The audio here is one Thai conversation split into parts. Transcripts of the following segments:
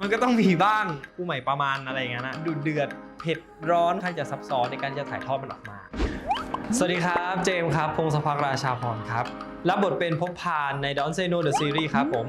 มันก็ต้องมีบ้างผู้ใหม่ประมาณอะไรอย่างเงี้ยนะดูเดือดเผ็ดร้อนใครจะซับซ้อนในการจะถ่ายทอดมันออกมา สวัสดีครับ เจมส์ครับ พงศพักราชาพรครับ รับบทเป็นพบพานใน Don't Say No The Series ครับผม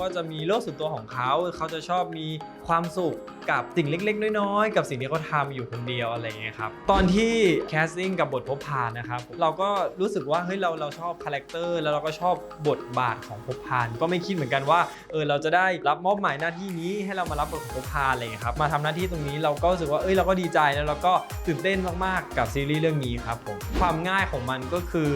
ก็จะมีโลกส่วนตัวของเขา เขาจะชอบมีความสุขกับสิ่งเล็ก ๆ น้อยๆ กับสิ่งที่เขาทำอยู่คนเดียวอะไรอย่างเงี้ยครับ ตอนที่แคสติ้งกับบทพบพานนะครับ เราก็รู้สึกว่าเฮ้ยเราเราชอบคาแรคเตอร์แล้วเราก็ชอบบทบาทของพบพาน ก็ไม่คิดเหมือนกันว่าเออเราจะได้รับมอบหมายหน้าที่นี้ให้เรามารับบทของพบพานอะไรเงี้ยครับ มาทำหน้าที่ตรงนี้เราก็รู้สึกว่าเอ้ยเราก็ดีใจแล้วเราก็ตื่นเต้นมากๆ กับซีรีส์เรื่องนี้ครับผม ความง่ายของมันก็คือ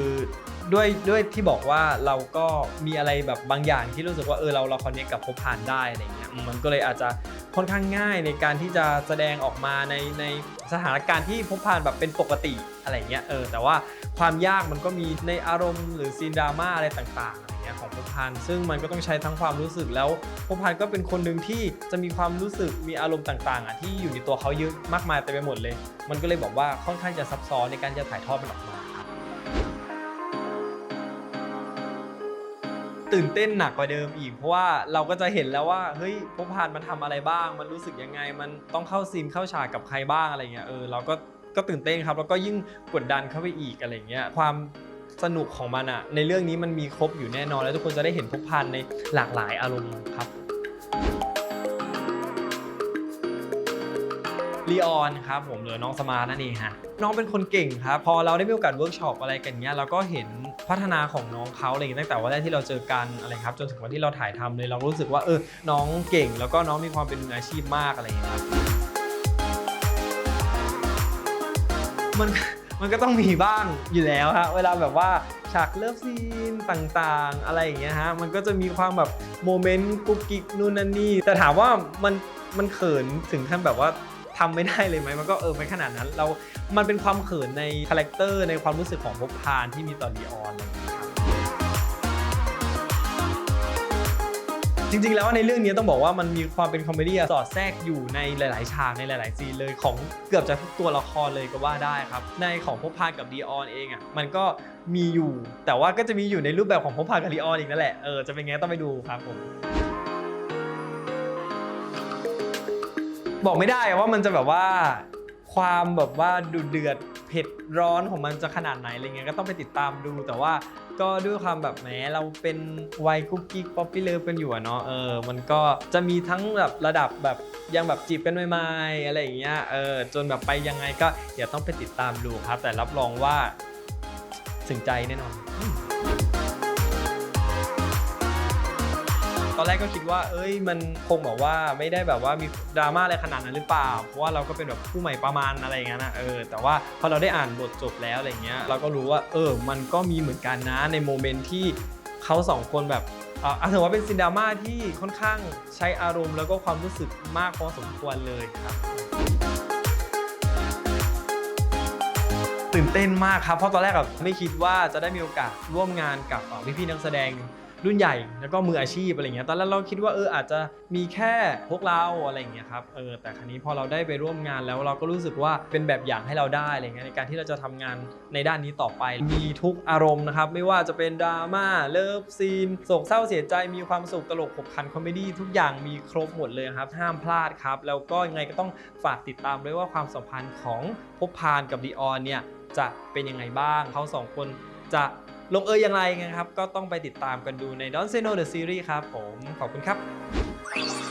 ด้วยด้วยที่บอกว่าเราก็มีอะไรแบบบางอย่างที่รู้สึกว่าเออเราเราคอนเนคกับภพพานได้อะไรเงี้ยมันก็เลยอาจจะค่อนข้างง่ายในการที่จะแสดงออกมาในในสถานการณ์ที่ภพพานแบบเป็นปกติอะไรเงี้ยเออแต่ว่าความยากมันก็มีในอารมณ์หรือซีนดราม่าอะไรต่างๆอะไรเงี้ยของภพพานซึ่งมันก็ต้องใช้ทั้งความรู้สึกแล้วภพพานก็เป็นคนหนึ่งที่จะมีความรู้สึกมีอารมณ์ต่างๆอะที่อยู่ในตัวเขาเยอะมากมายเต็มไปหมดเลย มันก็เลยบอกว่าค่อนข้างจะซับซ้อนในการจะถ่ายทอดมันออกมา ตื่นเต้นหนักกว่าเดิมอีก เพราะว่าเราก็จะเห็นแล้วว่าเฮ้ยพบพานมันทำอะไรบ้าง มันรู้สึกยังไง มันต้องเข้าซีนเข้าฉากกับใครบ้างอะไรเงี้ยเออเราก็ก็ตื่นเต้นครับแล้วก็ยิ่งกดดันเข้าไปอีกอะไรเงี้ยความสนุกของมันอะในเรื่องนี้มันมีครบอยู่แน่นอน แล้วทุกคนจะได้เห็นพบพานในหลากหลายอารมณ์ครับ ลีออนครับผมหรือน้องสมาร์ทนั่นเองฮะน้องเป็นคนเก่งครับพอเราได้มีโอกาสเวิร์กช็อปอะไรกันเงี้ยเราก็เห็นพัฒนาของน้องเขาอะไรอย่างเงี้ยตั้งแต่วันแรกที่เราเจอกันอะไรครับจนถึงวันที่เราถ่ายทำเลยเรารู้สึกว่าเออน้องเก่ง แล้วก็น้องมีความเป็นมืออาชีพมากอะไรอย่างเงี้ยครับมันมันก็ต้องมีบ้างอยู่แล้วฮะเวลาแบบว่าฉากเลิฟซีนต่างๆ อะไรอย่างเงี้ยฮะมันก็จะมีความแบบโมเมนต์กุ๊กกิ๊กนู่นนั่นนี่แต่ถามว่ามันมันเขินถึงขั้นแบบว่า ทำไม่ได้เลยไหมมันก็เออไม่ขนาดนั้น เรา มันเป็นความเขินในคาแรคเตอร์ในความรู้สึกของภพพานที่มีต่อลีออนอะไรอย่างเงี้ยครับจริง ๆ แล้วในเรื่องนี้ต้องบอกว่ามันมีความเป็นคอมเมดี้สอดแทรกอยู่ในหลาย ๆ ฉากในหลาย ๆ ซีนเลยของเกือบจะทุกตัวละครเลยก็ว่าได้ครับ ในของภพพานกับดีออนเองอะมันก็มีอยู่ แต่ว่าก็จะมีอยู่ในรูปแบบของภพพานกับลีออนอีกนั่นแหละเออจะเป็นไงต้องไปดูครับผม บอกไม่ได้ว่ามันจะแบบว่า ความแบบว่าดูเดือดเผ็ดร้อนของมันจะขนาดไหนอะไรเงี้ยก็ต้องไปติดตามดูแต่ว่าก็ด้วยความแบบแหมเราเป็นวัยกุ๊กกิ๊กป๊อปปี้เลิฟกันอยู่อะเนาะเออมันก็จะมีทั้งแบบระดับแบบยังแบบจีบกันใหม่ๆอะไรอย่างเงี้ยเออจนแบบไปยังไงก็เดี๋ยวต้องไปติดตามดูครับ แต่รับรองว่าถึงใจแน่นอน ตอนแรกก็คิดว่า เอ้ย มันคงแบบว่าไม่ได้แบบว่ามีดราม่าอะไรขนาดนั้นหรือเปล่า เพราะว่าเราก็เป็นแบบผู้ใหม่ประมาณอะไรอย่างเงี้ยนะ เออ แต่ว่าพอเราได้อ่านบทจบแล้วอะไรเงี้ย เราก็รู้ว่า เออ มันก็มีเหมือนกันนะในโมเมนต์ที่เขาสองคนแบบเอ่อถือว่าเป็นซินดราม่าที่ค่อนข้างใช้อารมณ์แล้วก็ความรู้สึกมากพอสมควรเลยครับตื่นเต้นมากครับ เพราะตอนแรกอะไม่คิดว่าจะได้มีโอกาสร่วมงานกับเอ่พี่ๆนักแสดง รุ่นใหญ่แล้วก็มืออาชีพอะไรเงี้ยตอนแรกเราคิดว่าเอออาจจะมีแค่พวกเราอะไรเงี้ยครับเออแต่ครั้นี้พอเราได้ไปร่วมงานแล้วเราก็รู้สึกว่าเป็นแบบอย่างให้เราได้อะไรเงี้ยในการที่เราจะทำงานในด้านนี้ต่อไป มีทุกอารมณ์นะครับไม่ว่าจะเป็นดราม่าเลิฟซีนโศกเศร้าเสียใจมีความสุขตลกขบขันคอมเมดี้ทุกอย่างมีครบหมดเลยครับห้ามพลาดครับแล้วก็ยังไงก็ต้องฝากติดตามด้วยว่าความสัมพันธ์ของภพพานกับดีออนเนี่ยจะเป็นยังไงบ้างเขาสองคนจะ ลงเอยอย่างไรไงครับ ก็ต้องไปติดตามกันดูใน Don't Say No The Series ครับผม ขอบคุณครับ